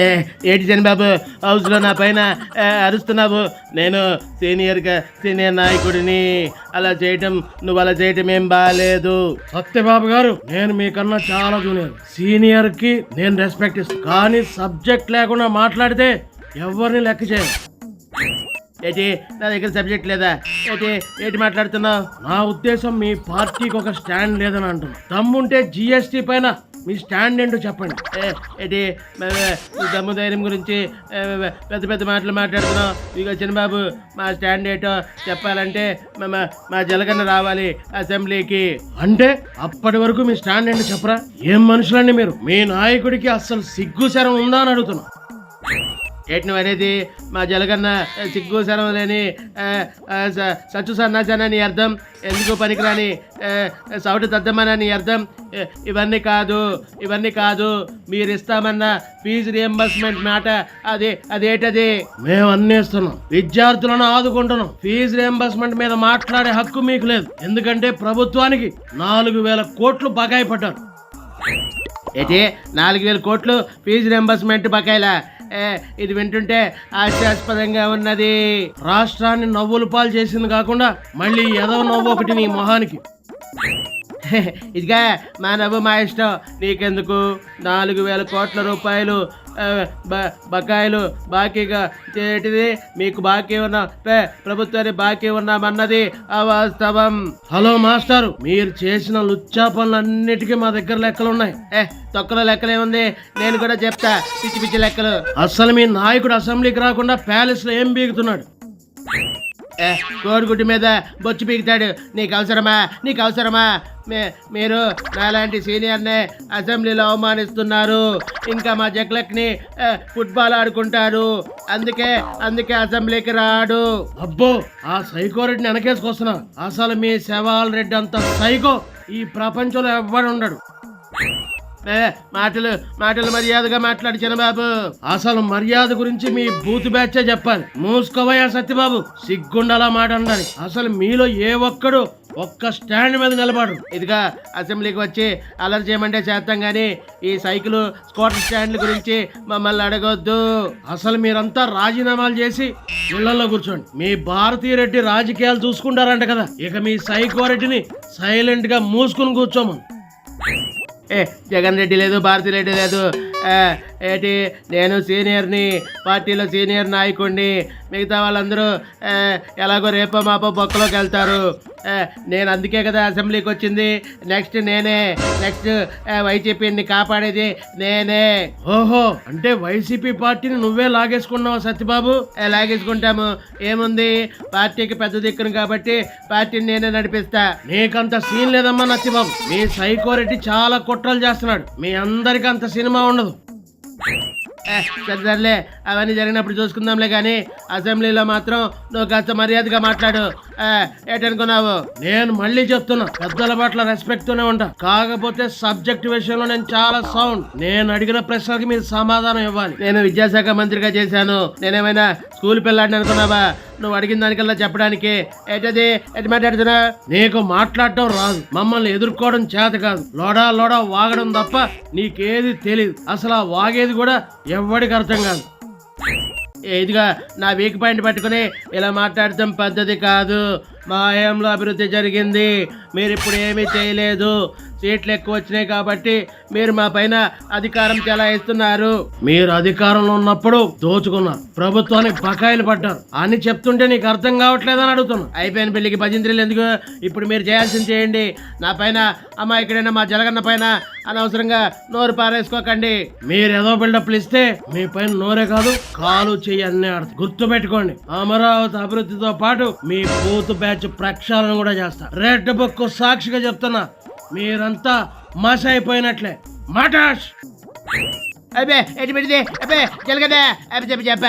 ఏ ఏంటి చంద్రబాబు హౌస్లో నా పైన అరుస్తున్నావు? నేను సీనియర్గా సీనియర్ నాయకుడిని. అలా చేయటం నువ్వు అలా చేయటం ఏం బాగాలేదు సత్యబాబు గారు నేను మీకన్నా చాలా జూనియర్. సీనియర్కి నేను రెస్పెక్ట్ ఇస్తాను కానీ సబ్జెక్ట్ లేకుండా మాట్లాడితే ఎవరిని లెక్క చేయను. ఏంటి నా దగ్గర సబ్జెక్ట్ లేదా? ఏంటి ఏంటి మాట్లాడుతున్నావు? నా ఉద్దేశం మీ పార్టీకి ఒక స్టాండ్ లేదని అంటున్నా. దమ్ముంటే జిఎస్టీ పైన మీ స్టాండ్ ఏంటో చెప్పండి. ఏది దమ్ము ధైర్యం గురించి పెద్ద పెద్ద మాటలు మాట్లాడుతున్నాం. ఇక చిన్నబాబు మా స్టాండ్ ఏంటో చెప్పాలంటే మా- మా- జలగన్న రావాలి అసెంబ్లీకి. అంటే అప్పటి వరకు మీ స్టాండ్ ఏంటో చెప్పరా? ఏం మనుషులండి మీరు? మీ నాయకుడికి అస్సలు సిగ్గు శరం ఉందా అని అడుగుతున్నాం. ఏంటి అనేది మా జలగన్న సిగ్గు సరం లేని సచ్చు సన్నాసనని అర్థం. ఎందుకు పనికిరాని ఆ, సౌటు తద్దమనని అర్థం? ఇవన్నీ కాదు ఇవన్నీ కాదు. మీరు ఇస్తామన్న ఫీజు రియంబర్స్మెంట్ మాట అది అదేటది? మేము అన్నేస్తున్నాం విద్యార్థులను ఆదుకుంటున్నాం. ఫీజు రియంబర్స్మెంట్ మీద మాట్లాడే హక్కు మీకు లేదు. ఎందుకంటే ప్రభుత్వానికి నాలుగు వేల కోట్లు బకాయి పడ్డారు. అయితే నాలుగు వేల కోట్లు ఫీజు రియంబర్స్మెంట్ బకాయిలా? ఇది వింటుంటే హాస్యాస్పదంగా ఉన్నది. రాష్ట్రాన్ని నవ్వులు పాలు చేసింది కాకుండా మళ్ళీ ఏదో నవ్వు ఒకటి నీ మొహానికి. ఇదిగా మా నవ్వు మా ఇష్టం. నీకెందుకు? నాలుగు వేల కోట్ల రూపాయలు బకాయిలు బాకీగా చేటిది మీకు బాకీ ఉన్న ప్రభుత్వానికి బాకీ ఉన్నామన్నది అవాస్తవం. హలో మాస్టారు. మీరు చేసిన లుచ్చా పనులన్నిటికీ మా దగ్గర లెక్కలు ఉన్నాయి ఏ తొక్కలో లెక్కలే ఉంది. నేను కూడా చెప్తా పిచ్చి పిచ్చి లెక్కలు. అసలు మీ నాయకుడు అసెంబ్లీకి రాకుండా ప్యాలెస్లో ఏం బీగుతున్నాడు? ఏ మీద బొచ్చు పీకుతాడు. నీకు అవసరమా? నీకు అవసరమా? మే మీరు నాలాంటి సీనియర్నే అసెంబ్లీలో అవమానిస్తున్నారు. ఇంకా మా జగ్లక్ని ఫుట్బాల్ ఆడుకుంటారు. అందుకే అందుకే అసెంబ్లీకి రాడు. అబ్బో ఆ సైకో రెడ్డిని వెనకేసుకొస్తున్నా. అసలు మీ శవాల్ రెడ్డి అంత సైకో. ఈ ప్రపంచంలో ఎవ్వడు ఉండడు. మాటలు మాటలు మర్యాదగా మాట్లాడు చిన్నబాబు అసలు మర్యాద గురించి మీ బూత్ బ్యాచే చెప్పాలి. మూసుకోవయ్యా సత్యబాబు సిగ్గుండలా మాట ఉండాలి అసలు మీలో ఏ ఒక్కడు ఒక్క స్టాండ్ మీద నిలబడు ఇదిగా అసెంబ్లీకి వచ్చి అలర్ చేయమంటే చేస్తాం కానీ ఈ సైకిల్ స్కూటర్ స్టాండ్ల గురించి మమ్మల్ని అడగొద్దు. అసలు మీరంతా రాజీనామాలు చేసి ఇళ్ళలో కూర్చోండి. మీ భారతీయ రెడ్డి రాజకీయాలు చూసుకుంటారంట కదా. ఇక మీ సైకో రెడ్డిని సైలెంట్గా మూసుకుని కూర్చోమని. జగన్ రెడ్డి లేదు భారతి రెడ్డి లేదు. ఏటి ఏంటి నేను సీనియర్ని పార్టీలో సీనియర్ నాయకుడిని మిగతా వాళ్ళందరూ ఎలాగో రేపో మాపో బొక్కలోకి వెళ్తారు. నేను అందుకే కదా అసెంబ్లీకి వచ్చింది. నెక్స్ట్ నేనే. నెక్స్ట్ వైసీపీని కాపాడేది నేనే. ఓహో అంటే వైసీపీ పార్టీని నువ్వే లాగేసుకున్నావు సత్యబాబు? లాగేసుకుంటాము. ఏముంది? పార్టీకి పెద్ద దిక్కును కాబట్టి పార్టీని నేనే నడిపిస్తా. నీకంత సీన్ లేదమ్మా నత్తిబాబు. మీ సైకో రెడ్డి చాలా కుట్రలు చేస్తున్నాడు. మీ అందరికి అంత సినిమా ఉండదు. సర్లే. అవన్నీ జరిగినప్పుడు చూసుకుందాంలే కానీ అసెంబ్లీలో మాత్రం నువ్వు కాస్త మర్యాదగా మాట్లాడు. ఏంటనుకున్నావు నేను మళ్ళీ చెప్తున్నా పెద్దల పట్ల రెస్పెక్ట్ తోనే ఉంటా. కాకపోతే సబ్జెక్ట్ విషయంలో నేను చాలా సౌండ్ నేను అడిగిన ప్రశ్నలకి మీరు సమాధానం ఇవ్వాలి. నేను విద్యాశాఖ మంత్రిగా చేశాను. నేనేమైనా స్కూల్ పిల్లాడిని అనుకున్నావా? నువ్వు అడిగిన దానికల్లా చెప్పడానికి. ఏంటది? ఎటు మాట్లాడుతున్నా? నీకు మాట్లాడటం రాదు. మమ్మల్ని ఎదుర్కోవడం చేత కాదు. లోడా లోడా వాగడం తప్ప నీకేది తెలియదు అసలు ఆ వాగేది కూడా ఎవ్వడికి అర్థం కాదు. ఇదిగా నా వీక్ పాయింట్ పట్టుకుని ఇలా మాట్లాడటం పద్ధతి కాదు. మా హయాంలో అభివృద్ధి జరిగింది. మీరు ఇప్పుడు ఏమీ చేయలేదు. సీట్లు ఎక్కువ వచ్చినాయి కాబట్టి మీరు మా పైన అధికారం చెలాయిస్తున్నారు. మీరు అధికారంలో ఉన్నప్పుడు దోచుకున్నారు. ప్రభుత్వానికి బకాయిలు పడ్డారు. అని చెప్తుంటే నీకు అర్థం కావట్లేదని అడుగుతున్నా. అయిపోయిన పెళ్ళికి భజంత్రులు ఎందుకు? ఇప్పుడు మీరు చేయాల్సింది చేయండి. నా పైన అమ్మ ఎక్కడైనా మా జలగన్న పైన అనవసరంగా నోరు పారేసుకోకండి. మీరు ఏదో బిల్డప్లు ఇస్తే మీ పైన నోరే కాదు కాలు చెయ్యి అన్నీ ఆడుతుంది గుర్తు పెట్టుకోండి అమరావతి అభివృద్ధితో పాటు మీ బూత్ బ్యాచ్ ప్రక్షాళన కూడా చేస్తా రెడ్ బుక్ సాక్షిగా చెప్తున్నా. మీరంతా మస్ అయిపోయినట్లే మాటాష్! అబ్బే ఎటు పెడితే అబ్బే జలగన్న అబ్బే చెప్ప చెప్ప.